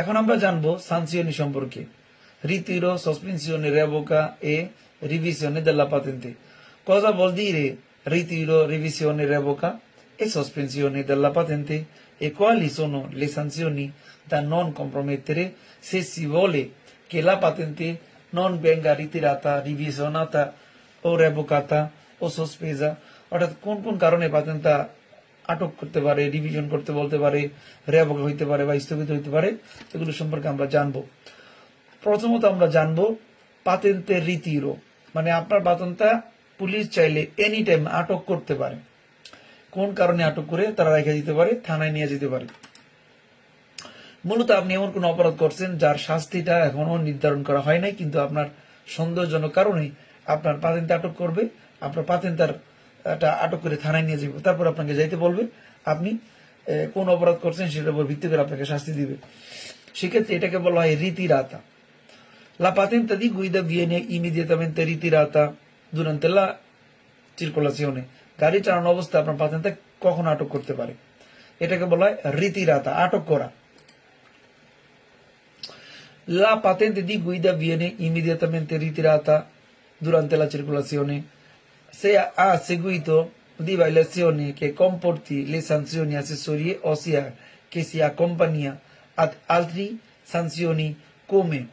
এখন আমরা জানবো সানসিওনি সম্পর্কে ritiro sospensione revoca e revisione della patente cosa vuol dire ritiro revisione revoca e sospensione della patente e quali sono le sanzioni da non compromettere se si vuole che la patente non venga ritirata, revisionata o revocata o sospesa অর্থাৎ কোন কোন কারণে পাতেন্টটা আটক করতে পারে revision করতে বলতে পারে রেভক হইতে পারে বা স্থগিত হইতে পারে, এগুলো সম্পর্কে আমরা জানব। প্রথমত আমরা জানব পাতেন্টের রীতিরও। মানে আপনার পাতেন্টটা পুলিশ চাইলে এনি টাইম আটক করতে পারে। কোন কারণে আটক করে তারা রেখে দিতে পারে, থানায় নিয়ে যেতে পারে। মূলত আপনি এমন কোন অপরাধ করছেন যার শাস্তিটা এখনও নির্ধারণ করা হয় নাই, কিন্তু আপনার সন্দেহজনক কারণে আপনার পাতেন্ট আটক করবে, আপনার পাতেন্ট তার এটা আটক করে থানায় নিয়ে যাবে। তারপর আপনাকে যাইতে বলবে, আপনি কোন অপরাধ করছেন সেটার উপর ভিত্তি করে আপনাকে শাস্তি দিবে। সেক্ষেত্রে এটাকে বলা হয় রীতি রাতা লা পাতেন তাদি গুইদা ভিয়েনে ইমিডিয়েটামেন্টে রীতি রাতা দুরন্তে লা চিরকুলাসিওনে গাড়ি চালানো অবস্থা আপনার পাতেন তা কখন আটক করতে পারে। এটাকে বলা হয় রীতি রাতা আটক করা। লা পাতেন তাদি গুইদা ভিয়েনে ইমিডিয়েটামেন্টে রীতি রাতা দুরন্তে লা চিরকুলাসিওনে se ha seguito di violazione che comporti le sanzioni accessorie, ossia che si accompagna ad altre sanzioni come,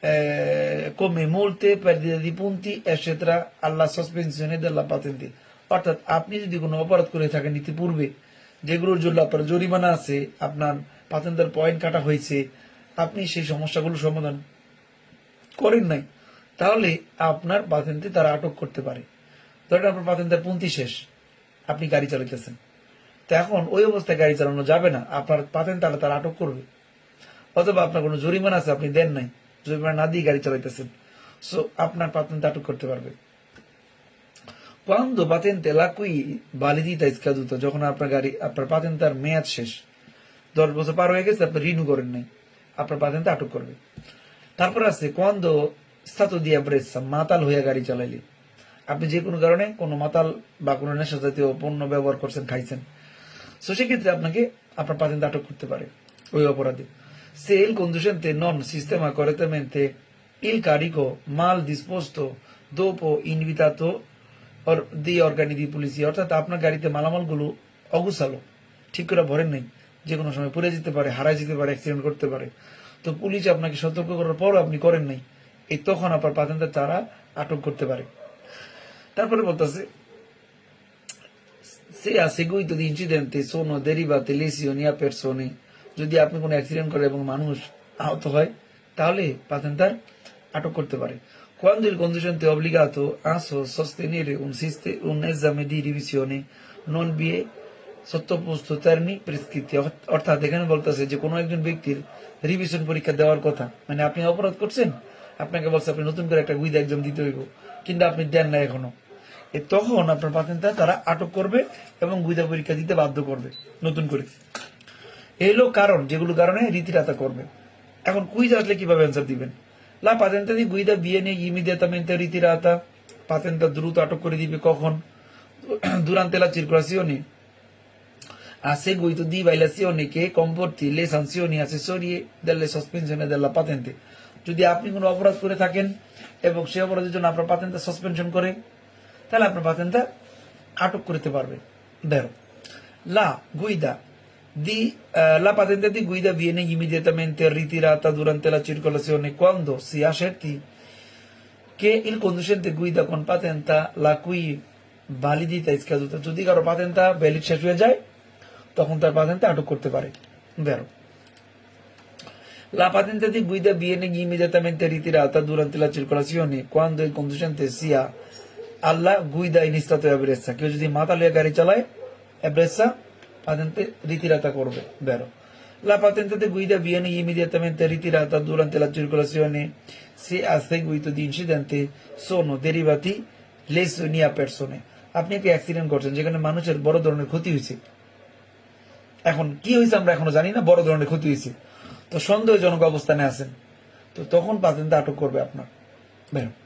eh, come multe, perdita di punti, eccetera, alla sospensione della patente. অর্থাৎ আপনি যদি কোনো অপরাধ করে থাকেন ইতিপূর্বে যেগুলোর জন্য আপনার জরিমানা আছে আপনার পাতেন্টের পয়েন্ট কাটা হয়েছে আপনি সেই সমস্যাগুলো সমাধান করেন নাই তাহলে আপনার পাতেন্টে তারা আটক করতে পারে ধরেন আপনার পাতেন্টের পুন্তি শেষ। আপনি গাড়ি চালাইতেছেন। তো এখন ওই অবস্থায় গাড়ি চালানো যাবে না। আপনার পাতেন্ট তাহলে তারা আটক করবে। অথবা আপনার কোনো জরিমানা আছে, আপনি দেন নাই। জরিমানা না দিয়ে গাড়ি চালাইতেছেন। সো আপনার পাতেন্ট আটক করতে পারবে। la cui validità è scaduta যখন আপনার গাড়ি, আপনার পাতেন তার মেয়াদ শেষ। দশ বছর পার হয়ে গেছে, আপনি রিনিউ করেন নাই। আপনার পাতেন্ট আটক করবে। তারপর আছে quando stato দিয়া ebbrezza মাতাল হইয়া গাড়ি চালাইলে। আপনি যে কোনো কারণে কোনো মাতাল বা কোনো নেশা জাতীয় পণ্য ব্যবহার করছেন, খাইছেন তো সেক্ষেত্রে আপনাকে আপনার পাতেন্ট আটক করতে পারে ওই অপরাধে। il conducente non sistema correttamente il carico mal disposto dopo invitato or- di organi di polizia অর্থাৎ আপনার গাড়িতে মালামালগুলো অগুছালো, ঠিক করে ভরেন নাই, যে কোনো সময় পড়ে যেতে পারে হারাই যেতে পারে অ্যাক্সিডেন্ট করতে পারে। তো পুলিশ আপনাকে সতর্ক করার পরও আপনি করেন নাই, এই তখন আপনার পাতেন্টের তারা আটক করতে পারে। তারপরে বলতেছে se a seguito di incidente sono derivate lesioni a persone যদি আপনি কোনো অ্যাক্সিডেন্ট করে এবং মানুষ আহত হয় তাহলে পাতেন্টার আটক করতে পারে। quando il conducente è obbligato a so- sostenere un, siste- un esame di revisione non vi è সত্যপোস্ত termini prescritti অর্থাৎ এখানে বলতেছে যে কোনো একজন ব্যক্তির রিভিশন পরীক্ষা দেওয়ার কথা। মানে আপনি অপরাধ করছেন আপনাকে বলছে আপনি নতুন করে একটা গুইদা এক্সাম দিতে হইব কিন্তু আপনি দেন না এখনও। তখন আপনার পাতেন্টটা তারা আটক করবে এবং গুইদা পরীক্ষা দিতে বাধ্য করবে, নতুন করে। এই হলো কারণ, যেগুলো কারণে রীতিরাতা করবে। এখন কুইজ আসলে কীভাবে অ্যান্সার দিবেন? লা পাতেন্টা দি গুইদা বিয়ে নিয়ে ইমিডিয়াতামেন্টে রীতিরাতা, পাতেন্টা দ্রুত আটক করে দিবে কখন? durante la circolazione a seguito di violazione che comporti le sanzioni accessorie delle sospensione della patente যদি আপনি কোনো অপরাধ করে থাকেন এবং সেই অপরাধের জন্য আপনার পাতেন্টটা সাসপেনশন করে তাহলে আপনার পাথেনটা আটক করতে পারবে। বেরো লা, গুইদা। দি লা পাথেনটা দি গুইদা বিয়েনে ইমিডিয়েটামেন্টে রীতিরা তা দুরান্তে লা চিরকুলাসিওনে কোয়ান্দো সি আসেরটি কে ইল কন্ডিশনতে গুইদা কোন পাথেনটা লা কুই বালি ইসকা দুতা যদি কারও পাথেনটা ব্যালিড শেষ হয়ে যায়, তখন তার পাথেনটা আটক করতে পারে। বেরো La patente di guida viene immediatamente ritirata durante la circolazione quando il conducente sia আল্লাহ গুই দেয় নিস্তাত এভারেস্তা কেউ যদি মাথা লিয়ে গাড়ি চালায় এভারেস্তা পাতেন্তে রীতিরাতা করবে, বেরো। লা পাতেন্তে গুই দা বিয়ানি ইমিডিয়েটামেন্টে রীতিরাতা দুরান্তে লা চিরকুলাসিয়নে সে আসে গুই তো দিন সিদ্ধান্তে, সোনো, দেরিবাতি লেসুনিয়া পেরসনে। আপনি একটা অ্যাক্সিডেন্ট করছেন? যেখানে মানুষের বড় ধরনের ক্ষতি হয়েছে। এখন কি হয়েছে আমরা এখনও জানি না, বড় ধরনের ক্ষতি হয়েছে। তো সন্দেহজনক অবস্থানে আছেন। তো তখন পাতেন্তে আটক করবে আপনার। বেরো।